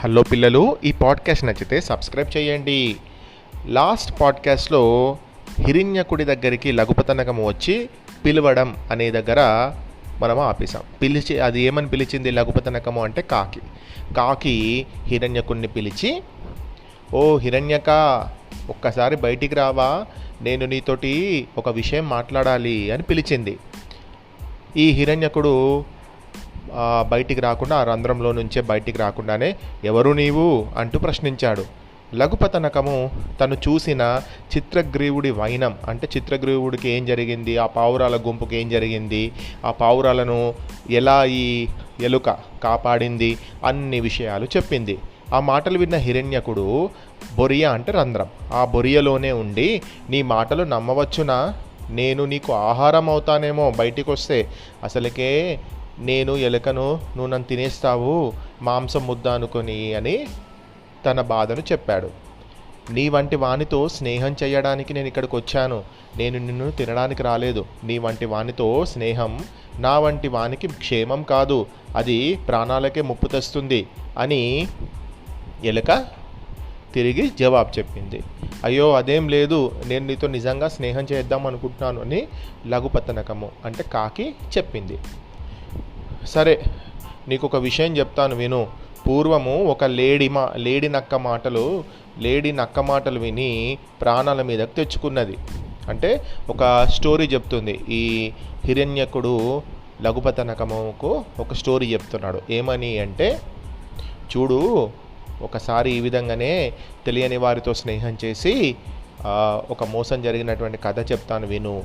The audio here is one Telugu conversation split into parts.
హలో పిల్లలు ఈ పాడ్కాస్ట్ నచ్చితే సబ్స్క్రైబ్ చేయండి. లాస్ట్ పాడ్కాస్ట్లో హిరణ్యకుడి దగ్గరికి లఘుపతనకము వచ్చి పిలవడం అనే దగ్గర మనం ఆపేసాం పిలిచి అది ఏమని పిలిచింది లఘుపతనకము అంటే కాకి. కాకి హిరణ్యకుడిని పిలిచి ఓ హిరణ్యక ఒక్కసారి బయటికి రావా నేను నీతోటి ఒక విషయం మాట్లాడాలి అని పిలిచింది. ఈ హిరణ్యకుడు బయటికి రాకుండా ఆ రంధ్రంలో నుంచే బయటికి రాకుండానే ఎవరు నీవు అంటూ ప్రశ్నించాడు. లఘుపతనకము తను చూసిన చిత్రగ్రీవుడి వైనం అంటే చిత్రగ్రీవుడికి ఏం జరిగింది ఆ పావురాల గుంపుకి ఏం జరిగింది ఆ పావురాలను ఎలా ఈ ఎలుక కాపాడింది అన్ని విషయాలు చెప్పింది. ఆ మాటలు విన్న హిరణ్యకుడు బొరియ అంటే రంధ్రం. ఆ బొరియలోనే ఉండి నీ మాటలు నమ్మవచ్చునా? నేను నీకు ఆహారం అవుతానేమో బయటికి వస్తే అసలుకే నేను ఎలుకను నువ్వు నన్ను తినేస్తావు మాంసం ముద్ద అనుకొని అని తన బాధను చెప్పాడు. నీ వంటి వానితో స్నేహం చేయడానికి నేను ఇక్కడికి వచ్చాను. నేను నిన్ను తినడానికి రాలేదు. నీ వంటి వానితో స్నేహం నా వంటి వానికి క్షేమం కాదు. అది ప్రాణాలకే ముప్పు తెస్తుంది అని ఎలుక తిరిగి జవాబు చెప్పింది. అయ్యో అదేం లేదు. నేను నీతో నిజంగా స్నేహం చేద్దాం అనుకుంటున్నాను అని లఘుపతనకము అంటే కాకి చెప్పింది. సరే నీకు ఒక విషయం చెప్తాను విను. పూర్వము ఒక లేడి మా లేడి నక్క మాటలు లేడీ నక్క మాటలు విని ప్రాణాల మీదకు తెచ్చుకున్నది. అంటే ఒక స్టోరీ చెప్తుంది. ఈ హిరణ్యకుడు లఘుపతనకముకు ఒక స్టోరీ చెప్తున్నాడు. ఏమని అంటే చూడు ఒకసారి ఈ విధంగానే తెలియని వారితో స్నేహం చేసి ఒక మోసం జరిగినటువంటి కథ చెప్తాను విను.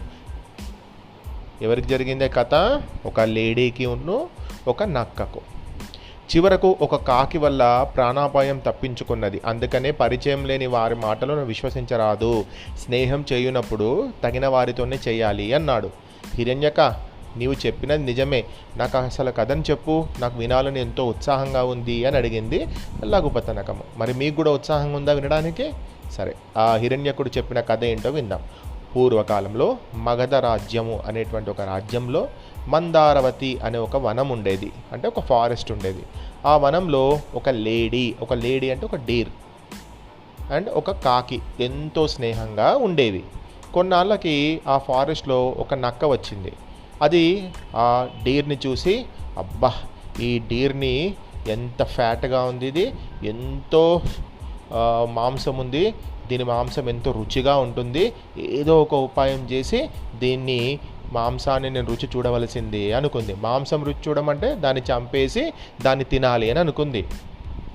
ఎవరికి జరిగిందే కథ? ఒక లేడీకి ఉన్ను ఒక నక్కకు. చివరకు ఒక కాకి వల్ల ప్రాణాపాయం తప్పించుకున్నది. అందుకనే పరిచయం లేని వారి మాటలను విశ్వసించరాదు. స్నేహం చేయునప్పుడు తగిన వారితోనే చేయాలి అన్నాడు. హిరణ్యక నీవు చెప్పినది నిజమే. నాకు అసలు కథను చెప్పు. నాకు వినాలని ఎంతో ఉత్సాహంగా ఉంది అని అడిగింది లఘుపతనకము. మరి మీకు కూడా ఉత్సాహంగా ఉందా వినడానికి? సరే ఆ హిరణ్యకుడు చెప్పిన కథ ఏంటో విందాం. పూర్వకాలంలో మగధ రాజ్యము అనేటువంటి ఒక రాజ్యంలో మందారవతి అనే ఒక వనం ఉండేది. అంటే ఒక ఫారెస్ట్ ఉండేది. ఆ వనంలో ఒక లేడీ ఒక లేడీ అంటే ఒక డీర్ అండ్ ఒక కాకి ఎంతో స్నేహంగా ఉండేవి కొన్నాళ్ళకి ఆ ఫారెస్ట్లో ఒక నక్క వచ్చింది. అది ఆ డీర్ని చూసి అబ్బా ఈ డీర్ని ఎంత ఫ్యాట్గా ఉంది ఇది ఎంతో మాంసం ఉంది దీని మాంసం ఎంతో రుచిగా ఉంటుంది. ఏదో ఒక ఉపాయం చేసి దీన్ని మాంసాన్ని నేను రుచి చూడవలసింది అనుకుంది. మాంసం రుచి చూడమంటే దాన్ని చంపేసి దాన్ని తినాలి అని అనుకుంది.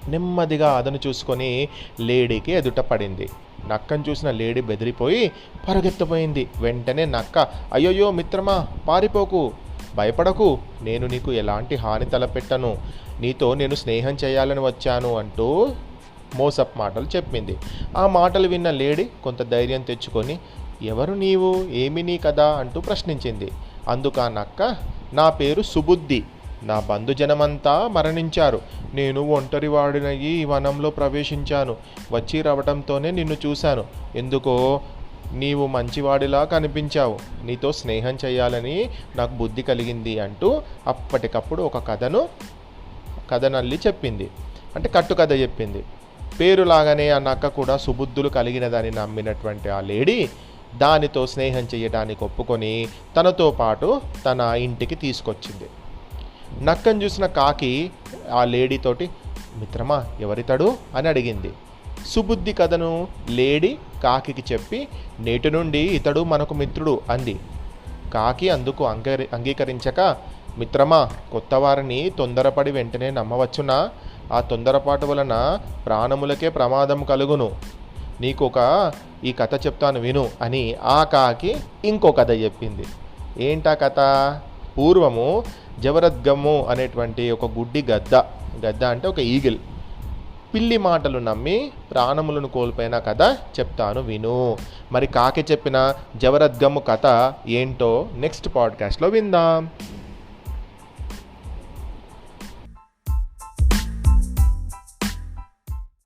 నెమ్మదిగా అదను చూసుకొని లేడీకి ఎదుట పడింది. నక్కను చూసిన లేడీ బెదిరిపోయి పరుగెత్తపోయింది. వెంటనే నక్క అయ్యోయ్యో మిత్రమా పారిపోకు భయపడకు నేను నీకు ఎలాంటి హాని తలపెట్టను. నీతో నేను స్నేహం చేయాలని వచ్చాను అంటూ మోసప్ మాటలు చెప్పింది. ఆ మాటలు విన్న లేడీ కొంత ధైర్యం తెచ్చుకొని ఎవరు నీవు? ఏమి నీ కదా అంటూ ప్రశ్నించింది. అందుకు ఆ నక్క నా పేరు సుబుద్ధి. నా బంధుజనమంతా మరణించారు. నేను ఒంటరివాడినయ్యి ఈ వనంలో ప్రవేశించాను. వచ్చి రావడంతోనే నిన్ను చూశాను. ఎందుకో నీవు మంచివాడిలా కనిపించావు. నీతో స్నేహం చేయాలని నాకు బుద్ధి కలిగింది అంటూ అప్పటికప్పుడు ఒక కథను కథనల్లి చెప్పింది. అంటే కట్టుకథ చెప్పింది. పేరులాగానే ఆ నక్క కూడా సుబుద్ధులు కలిగినదని నమ్మినటువంటి ఆ లేడీ దానితో స్నేహం చేయడానికి ఒప్పుకొని తనతో పాటు తన ఇంటికి తీసుకొచ్చింది. నక్కను చూసిన కాకి ఆ లేడీతోటి మిత్రమా ఎవరితడు? అని అడిగింది. సుబుద్ధి కథను లేడీ కాకికి చెప్పి నేటి నుండి ఇతడు మనకు మిత్రుడు అంది. కాకి అందుకు అంగీ అంగీకరించక మిత్రమా కొత్త వారిని తొందరపడి వెంటనే నమ్మవచ్చునా? ఆ తొందరపాటు వలన ప్రాణములకే ప్రమాదం కలుగును. నీకు ఒక ఈ కథ చెప్తాను విను అని ఆ కాకి ఇంకో కథ చెప్పింది. ఏంటా కథ? పూర్వము జవరద్గమ్ము అనేటువంటి ఒక గుడ్డి గద్ద. గద్ద అంటే ఒక ఈగిల్. పిల్లి మాటలు నమ్మి ప్రాణములను కోల్పోయిన కథ చెప్తాను విను. మరి కాకి చెప్పిన జవరద్గమ్ము కథ ఏంటో నెక్స్ట్ పాడ్కాస్ట్లో విందాం.